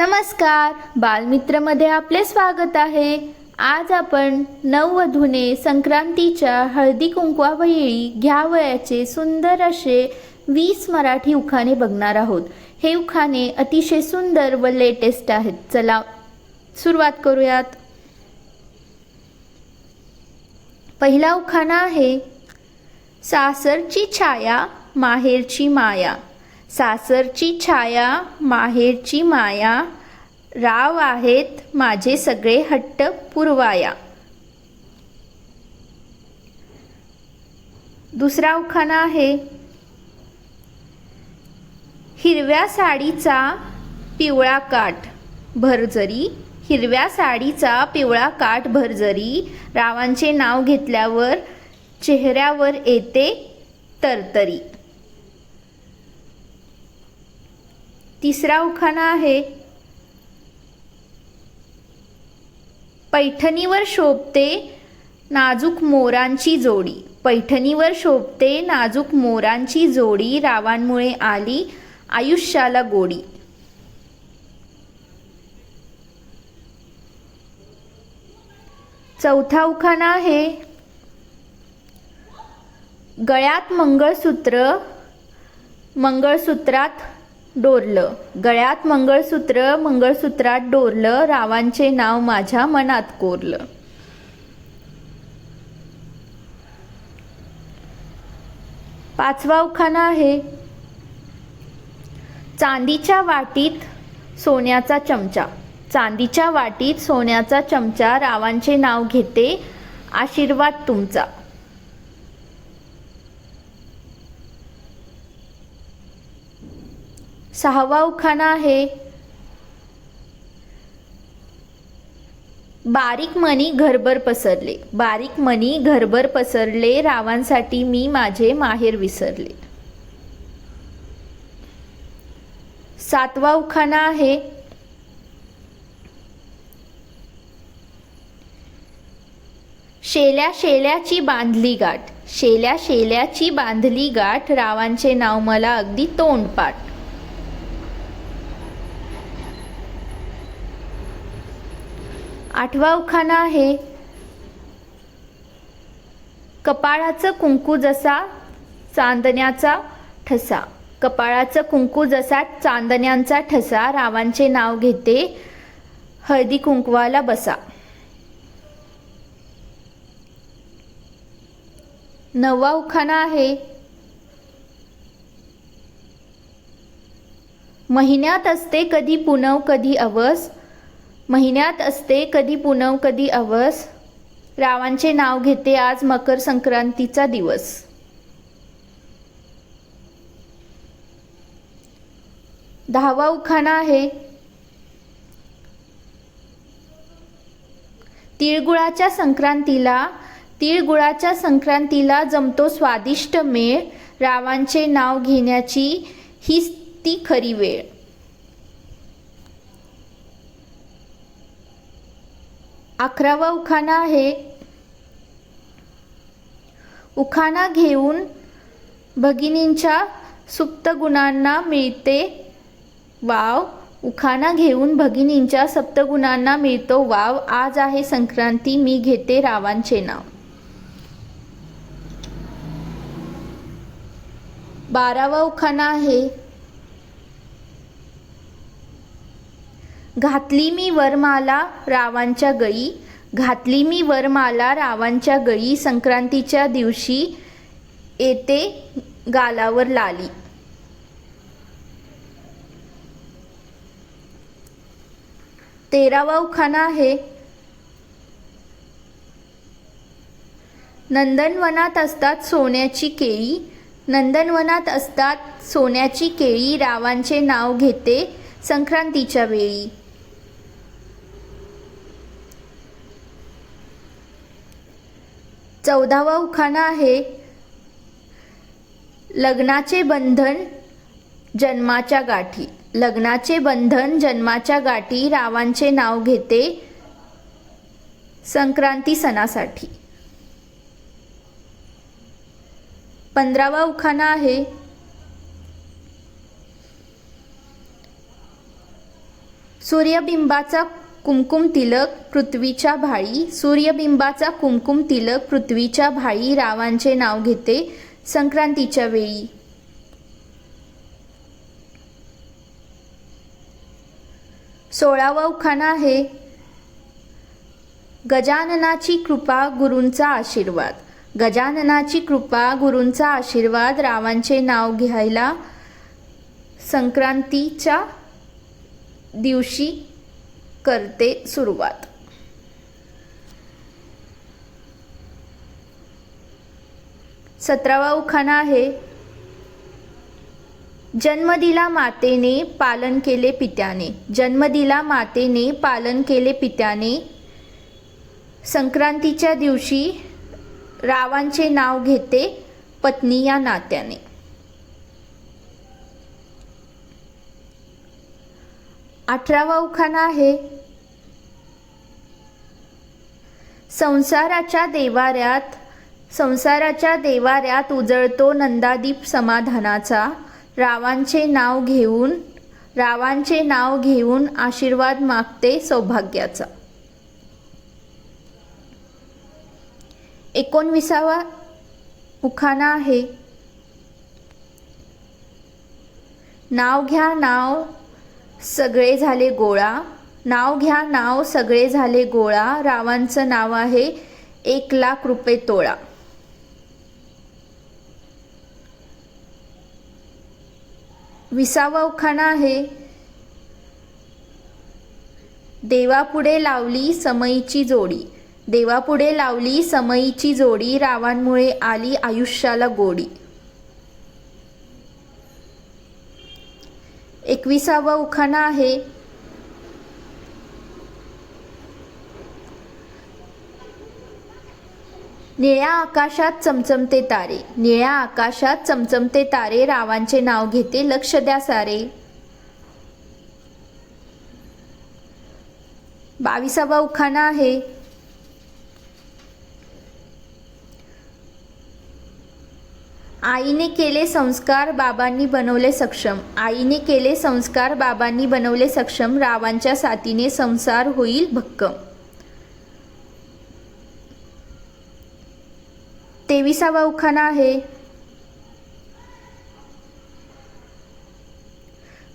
नमस्कार. बालमित्रमध्ये आपले स्वागत आहे. आज आपण नववधूने संक्रांतीच्या हळदी कुंकवावेळी घ्यावयाचे सुंदर असे वीस मराठी उखाणे बघणार आहोत. हे उखाणे अतिशय सुंदर व लेटेस्ट आहेत. चला सुरुवात करूयात. पहिला उखाणा आहे सासरची छाया माहेरची माया. सासरची छाया माहेरची माया राव आहेत माझे सगळे हट्ट पुरवाया. दुसरा उखाणा आहे हिरव्या साडीचा पिवळा काठ. भरजरी हिरव्या साडीचा पिवळा काठ भरजरी रावांचे नाव घेतल्यावर चेहऱ्यावर येते तरतरी. तिसरा उखाणा आहे. पैठणीवर शोभते नाजूक मोरांची जोडी. पैठणीवर शोभते नाजूक मोरांची जोडी रावांमुळे आली आयुष्याला गोडी. चौथा उखाणा आहे. गळ्यात मंगळसूत्र मंगळसूत्रात डोरलं. गळ्यात मंगळसूत्र मंगळसूत्रात डोरलं रावांचे नाव माझ्या मनात कोरलं. पाचवा उखाणा आहे. चांदीच्या वाटीत सोन्याचा चमचा. चांदीच्या वाटीत सोन्याचा चमचा रावांचे नाव घेते आशीर्वाद तुमचा. सहावा उखाणा आहे. बारीक मनी घरभर पसरले. बारीक मनी घरभर पसरले रावांसाठी मी माझे माहेर विसरले. सातवा उखाणा आहे. शेल्या शेल्याची बांधली गाठ. शेल्या शेल्याची बांधली गाठ रावांचे नाव मला अगदी तोंडपाठ. आठवा उखाणा आहे. कपाळाचं कुंकू जसा चांदण्याचा ठसा. कपाळाचं कुंकू जसा चांदण्यांचा ठसा. रावांचे नाव घेते हळदी कुंकवाला बसा. नववा उखाणा आहे. महिन्यात असते कधी पुनव कधी अवस. महिन्यात असते कधी पुनव कधी अवस. रावांचे नाव घेते आज मकर संक्रांतीचा दिवस. दहावा उखाणा आहे. तिळगुळाच्या संक्रांतीला तिळगुळाच्या संक्रांतीला जमतो स्वादिष्ट मेळ. रावांचे नाव घेण्याची हीच ती खरी वेळ. अकरावा उखाणा आहे. उखाणा घेऊन भगिनींच्या सुप्त गुणांना मिळते. वाव उखाणा घेऊन भगिनींच्या सप्तगुणांना मिळतो. वाव आज आहे संक्रांती मी घेते रावांचे नाव. बारावा उखाणा आहे. घातली मी वरमाला रावांच्या गळी घातली मी वरमाला रावांच्या गळी संक्रांतीच्या दिवशी येते गालावर लाली. तेरावा उखाणा आहे नंदनवनात असतात सोन्याची केळी नंदनवनात असतात सोन्याची केळी रावांचे नाव घेते संक्रांतीच्या वेळी. चौदावा उखाणा आहे. लग्नाचे बंधन जन्माच्या गाठी. लग्नाचे बंधन जन्माच्या गाठी रावांचे नाव घेते संक्रांती सणासाठी. पंधरावा उखाणा आहे. सूर्यबिंबाचा कुमकुम तिलक पृथ्वीच्या भाळी. सूर्यबिंबाचा कुमकुम तिलक पृथ्वीच्या भाळी. रावांचे नाव घेते संक्रांतीच्या वेळी. सोळावा उखाणा आहे. गजाननाची कृपा गुरूंचा आशीर्वाद. गजाननाची कृपा गुरूंचा आशीर्वाद. रावांचे नाव घ्यायला संक्रांतीच्या दिवशी करते सुरुवात. सतरावा उखाणा आहे. जन्म दिला मातेने पालन केले पित्याने. जन्म दिला मातेने पालन केले पित्याने. संक्रांतीच्या दिवशी रावांचे नाव घेते पत्नी या नात्याने. अठरावा उखाणा आहे. संसाराच्या देवाऱ्यात संसाराच्या देवाऱ्यात उजळतो नंदादीप समाधानाचा. रावांचे नाव घेऊन रावांचे नाव घेऊन आशीर्वाद मागते सौभाग्याचा. एकोणविसावा उखाणा आहे. नाव घ्या नाव सगळे झाले गोळा. नाव घ्या नाव सगळे झाले गोळा. रावांचं नाव आहे एक लाख रुपये तोळा. विसावा उखाणा आहे. देवापुढे लावली समईची जोडी. देवापुढे लावली समईची जोडी. रावांमुळे आली आयुष्याला गोडी. एकविसावा उखाणा आहे. निळ्या आकाशात चमचमते तारे. निळ्या आकाशात चमचमते तारे. रावांचे नाव घेते लक्ष द्या सारे. बावीसावा उखाणा आहे. आईने केले संस्कार बाबांनी बनवले सक्षम. आईने केले संस्कार बाबांनी बनवले सक्षम. रावांच्या साथीने संसार होईल भक्कम. तेविसावा उखाणा आहे.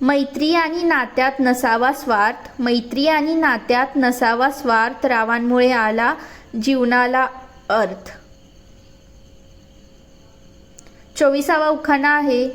मैत्री आणि नात्यात नसावा स्वार्थ. मैत्री आणि नात्यात नसावा स्वार्थ रावांमुळे आला जीवनाला अर्थ. चोवीसावा उखाणा आहे.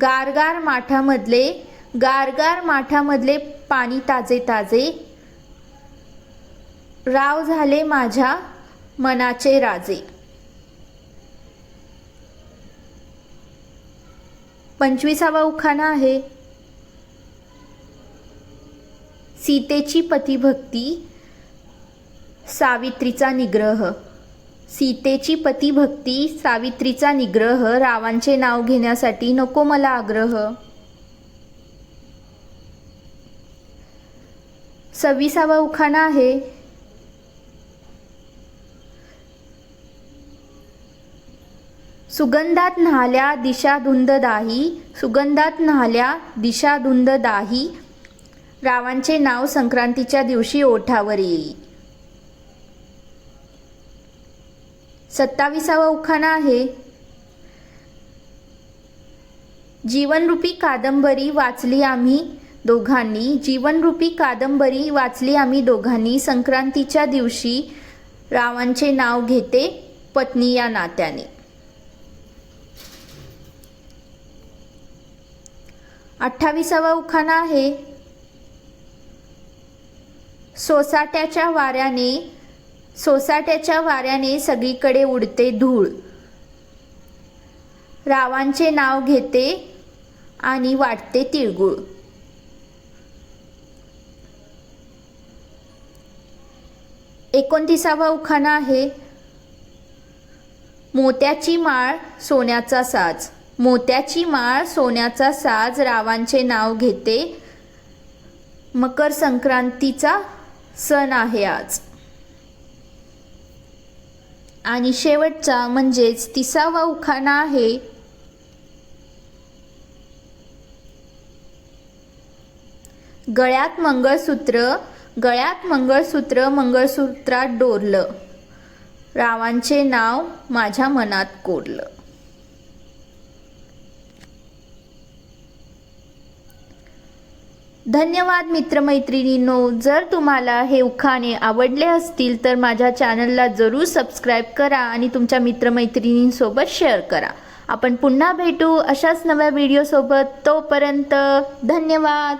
गारगार माठामधले गारगार माठामधले पाणी ताजे ताजे. राव झाले माझ्या मनाचे राजे. पंचवीसावा उखाणा आहे. सीतेची पतिभक्ती सावित्रीचा निग्रह. सीतेची पतिभक्ती सावित्रीचा निग्रह रावांचे नाव घेण्यासाठी नको मला आग्रह. सव्वीसावा उखाणा आहे. सुगंधात न्हाल्या दिशा धुंद दाही सुगंधात न्हाल्या दिशा धुंद दाही रावांचे नाव संक्रांतीच्या दिवशी ओठावर येईल सत्ताविसावा उखाणा आहे. जीवनरूपी कादंबरी वाचली आम्ही दोघांनी. जीवनरूपी कादंबरी वाचली आम्ही दोघांनी. संक्रांतीच्या दिवशी रावांचे नाव घेते पत्नी या नात्याने. अठ्ठावीसावा उखाणा आहे. सोसाट्याच्या वाऱ्याने सोसाट्याच्या वाऱ्याने सगळीकडे उडते धूळ. रावांचे नाव घेते आणि वाटते तिळगुळ. एकोणतीसावा उखाणा आहे. मोत्याची माळ सोन्याचा साज. मोत्याची माळ सोन्याचा साज रावांचे नाव घेते. मकर संक्रांतीचा सण आहे आज. आणि शेवटचा म्हणजेच तिसावा उखाणा आहे. गळ्यात मंगळसूत्र गळ्यात मंगळसूत्र मंगळसूत्रात डोरलं. रावांचे नाव माझ्या मनात कोरलं. धन्यवाद मित्रमैत्रिणींनो. जर तुम्हाला हे उखाणे आवडले असतील तर माझ्या चॅनलला जरूर सबस्क्राईब करा आणि तुमच्या मित्रमैत्रिणींसोबत शेअर करा. आपण पुन्हा भेटू अशाच नव्या व्हिडिओसोबत. तोपर्यंत धन्यवाद.